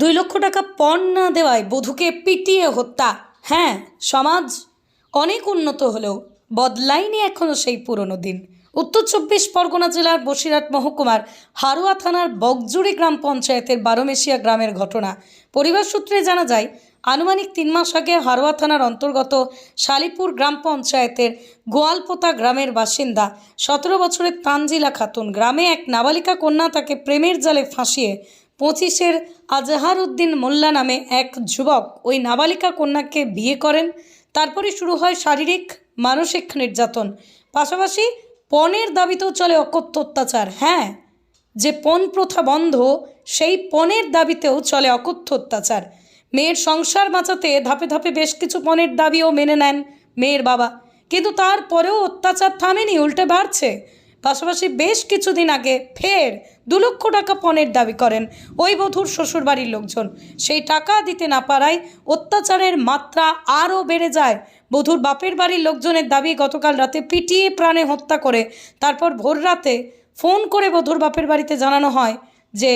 দুই লক্ষ টাকা পণ না দেওয়ায় বধূকে পিটিয়ে হত্যা। হ্যাঁ সমাজ অনেক উন্নত হলেও বদলায়নি এখনও সেই পুরনো দিন। উত্তর চব্বিশ পরগনা জেলার বসিরহাট মহকুমার হারুয়া থানার বগজুড়ি গ্রাম পঞ্চায়েতের বারোমেশিয়া গ্রামের ঘটনা। পরিবার সূত্রে জানা যায়, আনুমানিক তিন মাস আগে হারোয়া থানার অন্তর্গত শালিপুর গ্রাম পঞ্চায়েতের গোয়ালপোতা গ্রামের বাসিন্দা সতেরো বছরের তানজিলা খাতুন গ্রামে এক নাবালিকা কন্যা তাকে প্রেমের জালে ফাঁসিয়ে পঁচিশের আজহার উদ্দিন মোল্লা নামে এক যুবক ওই নাবালিকা কন্যাকে বিয়ে করেন। তারপরে শুরু হয় শারীরিক, মানসিক নির্যাতন। পাশাপাশি পণের দাবিতেও চলে অকথ্য অত্যাচার। হ্যাঁ যে পণ প্রথা বন্ধ, সেই পণের দাবিতেও চলে অকথ্য অত্যাচার। মেয়ের সংসার বাঁচাতে ধাপে ধাপে বেশ কিছু পণের দাবিও মেনে নেন মেয়ের বাবা। কিন্তু তারপরেও অত্যাচার থামেনি, উল্টে বাড়ছে। পাশাপাশি বেশ কিছুদিন আগে ফের দু লক্ষ টাকা পণের দাবি করেন ওই বধূর শ্বশুরবাড়ির লোকজন। সেই টাকা দিতে না পারায় অত্যাচারের মাত্রা আরও বেড়ে যায়। বধূর বাপের বাড়ির লোকজনের দাবি গতকাল রাতে পিটিয়ে প্রাণে হত্যা করে, তারপর ভোর রাতে ফোন করে বধুর বাপের বাড়িতে জানানো হয় যে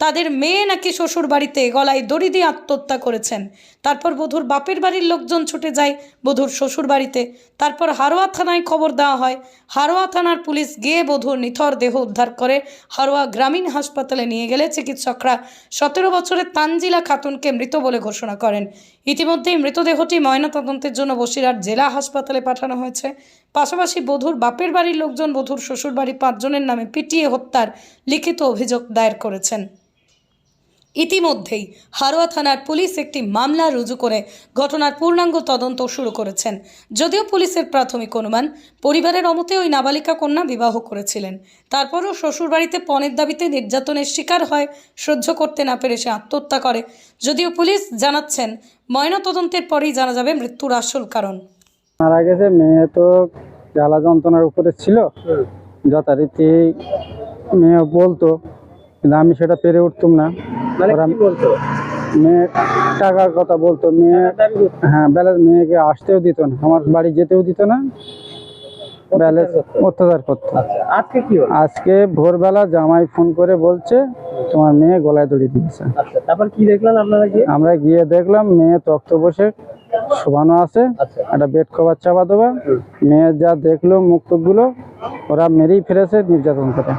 তাদের মেয়ে নাকি শ্বশুর বাড়িতে গলায় দড়ি দিয়ে আত্মহত্যা করেছেন। তারপর বধূর বাপের বাড়ির লোকজন ছুটে যায় বধূর শ্বশুর বাড়িতে তারপর হারোয়া থানায় খবর দেওয়া হয়, হারোয়া থানার পুলিশ গিয়ে বধূর নিথর দেহ উদ্ধার করে হারোয়া গ্রামীণ হাসপাতালে নিয়ে গেলে চিকিৎসকরা সতেরো বছরের তানজিলা খাতুনকে মৃত বলে ঘোষণা করেন। ইতিমধ্যেই মৃতদেহটি ময়নাতদন্তের জন্য বসিরহাট জেলা হাসপাতালে পাঠানো হয়েছে। পাশাপাশি বধূর বাপের বাড়ির লোকজন বধূর শ্বশুর বাড়ি পাঁচজনের নামে পিটিয়ে হত্যার লিখিত অভিযোগ দায়ের করেছেন। ইতিমধ্যেই হারোয়া থানার পুলিশ একটি মামলা রুজু করে ঘটনার পূর্ণাঙ্গ তদন্ত শুরু করেছেন। যদিও পুলিশের প্রাথমিক অনুমান, পরিবারের অমতে ওই নাবালিকা কন্যা বিবাহ করেছিলেন। তারপরও শ্বশুরবাড়িতে পণের দাবিতে নির্যাতনের শিকার হয়, সহ্য করতে না পেরে সে আত্মহত্যা করে। যদিও পুলিশ জানাচ্ছেন, ময়নাতদন্তের পরেই জানা যাবে মৃত্যুর আসল কারণ। মারা গেছে, মেয়ে তো জ্বালা যন্ত্রণার উপরে ছিল। যথারীতি মেয়ে বলতো, কিন্তু আমি সেটা পেরে উঠতাম না। মেয়ে টাকার কথা বলতো মেয়ে হ্যাঁ ব্যালেন্স মেয়েকে আসতেও দিত না আমার বাড়ি যেতেও দিত না ব্যালেন্স অত্যাচার করতো। আচ্ছা আজকে কি আজকে ভোরবেলা জামাই ফোন করে বলছে তোমার মেয়ে গলায় দড়ি দিয়েছে। আচ্ছা তারপর কি দেখলেন আপনারা আমরা গিয়ে দেখলাম মেয়ে তক্ত বসে শোভানো আছে আচ্ছা। একটা বেড কভার চাপা দেবা মেয়ে যা দেখল মুক্তগুলো ওরা মেরেই ফেলেছে নির্যাতন করে।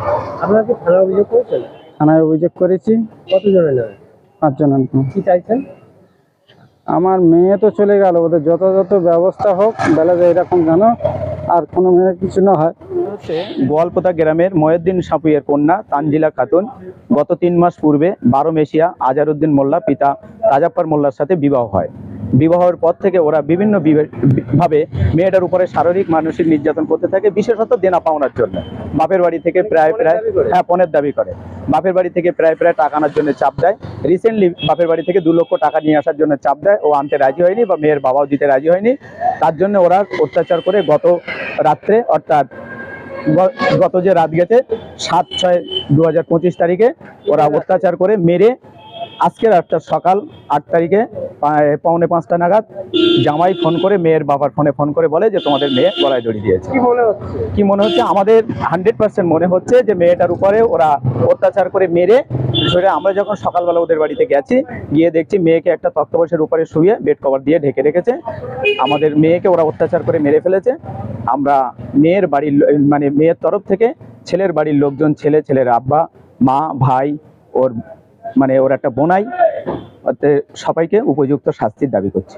আপনারা কি থানা অভিযোগ করেছেন? থানায় অভিযোগ করেছি। কতজনের নামে? পাঁচজন কি চাইছেন? আমার মেয়ে তো চলে গেল ওদের যথাযথ ব্যবস্থা হোক বেলা যায় এরকম জানো আর কোনো মেয়ের কিছু না হয়। হচ্ছে গোয়ালপোতা গ্রামের মহিউদ্দিন সাপুইয়ের কন্যা তানজিলা খাতুন গত তিন মাস পূর্বে বারো মেশিয়া আজারউদ্দিন মোল্লা পিতা তাজাপ্পার মোল্লার সাথে বিবাহ হয়। বিবাহের পর থেকে ওরা বিভিন্ন ভাবে মেয়েটার উপরে শারীরিক মানসিক নির্যাতন করতে থাকে বিশেষত দেনা পাওনার জন্য। বাপের বাড়ি থেকে প্রায় প্রায় হ্যাঁ পণের দাবি করে। বাপের বাড়ি থেকে প্রায় প্রায় টাকা আনার জন্য চাপ দেয়। রিসেন্টলি বাপের বাড়ি থেকে দু লক্ষ টাকা নিয়ে আসার জন্য চাপ দেয়। ও আনতে রাজি হয়নি বা মেয়ের বাবাও দিতে রাজি হয়নি। তার জন্য ওরা অত্যাচার করে গত রাত্রে, অর্থাৎ গত যে রাত গেছে, সাত ছয় দু তারিখে ওরা অত্যাচার করে মেরে আজকের একটা সকাল আট তারিখে পৌনে পাঁচটা নাগাদ জামাই ফোন করে মেয়ের বাবার ফোনে ফোন করে বলে যে তোমাদের মেয়ে গলায় দড়ি দিয়েছে। কি মনে হচ্ছে? কি মনে হচ্ছে? আমাদের হান্ড্রেড পার্সেন্ট মনে হচ্ছে যে মেয়েটার উপরে ওরা অত্যাচার করে মেরে ধরে আমরা যখন সকালবেলা ওদের বাড়িতে গেছি গিয়ে দেখছি মেয়েকে একটা তক্তপোষের উপরে শুয়ে বেড কভার দিয়ে ঢেকে রেখেছে। আমাদের মেয়েকে ওরা অত্যাচার করে মেরে ফেলেছে। আমরা মেয়ের বাড়ির মানে মেয়ের তরফ থেকে ছেলের বাড়ির লোকজন ছেলে ছেলের আব্বা মা ভাই ওর মানে ওরা একটা বোনাই সবাইকে উপযুক্ত শাস্তির দাবি করছে।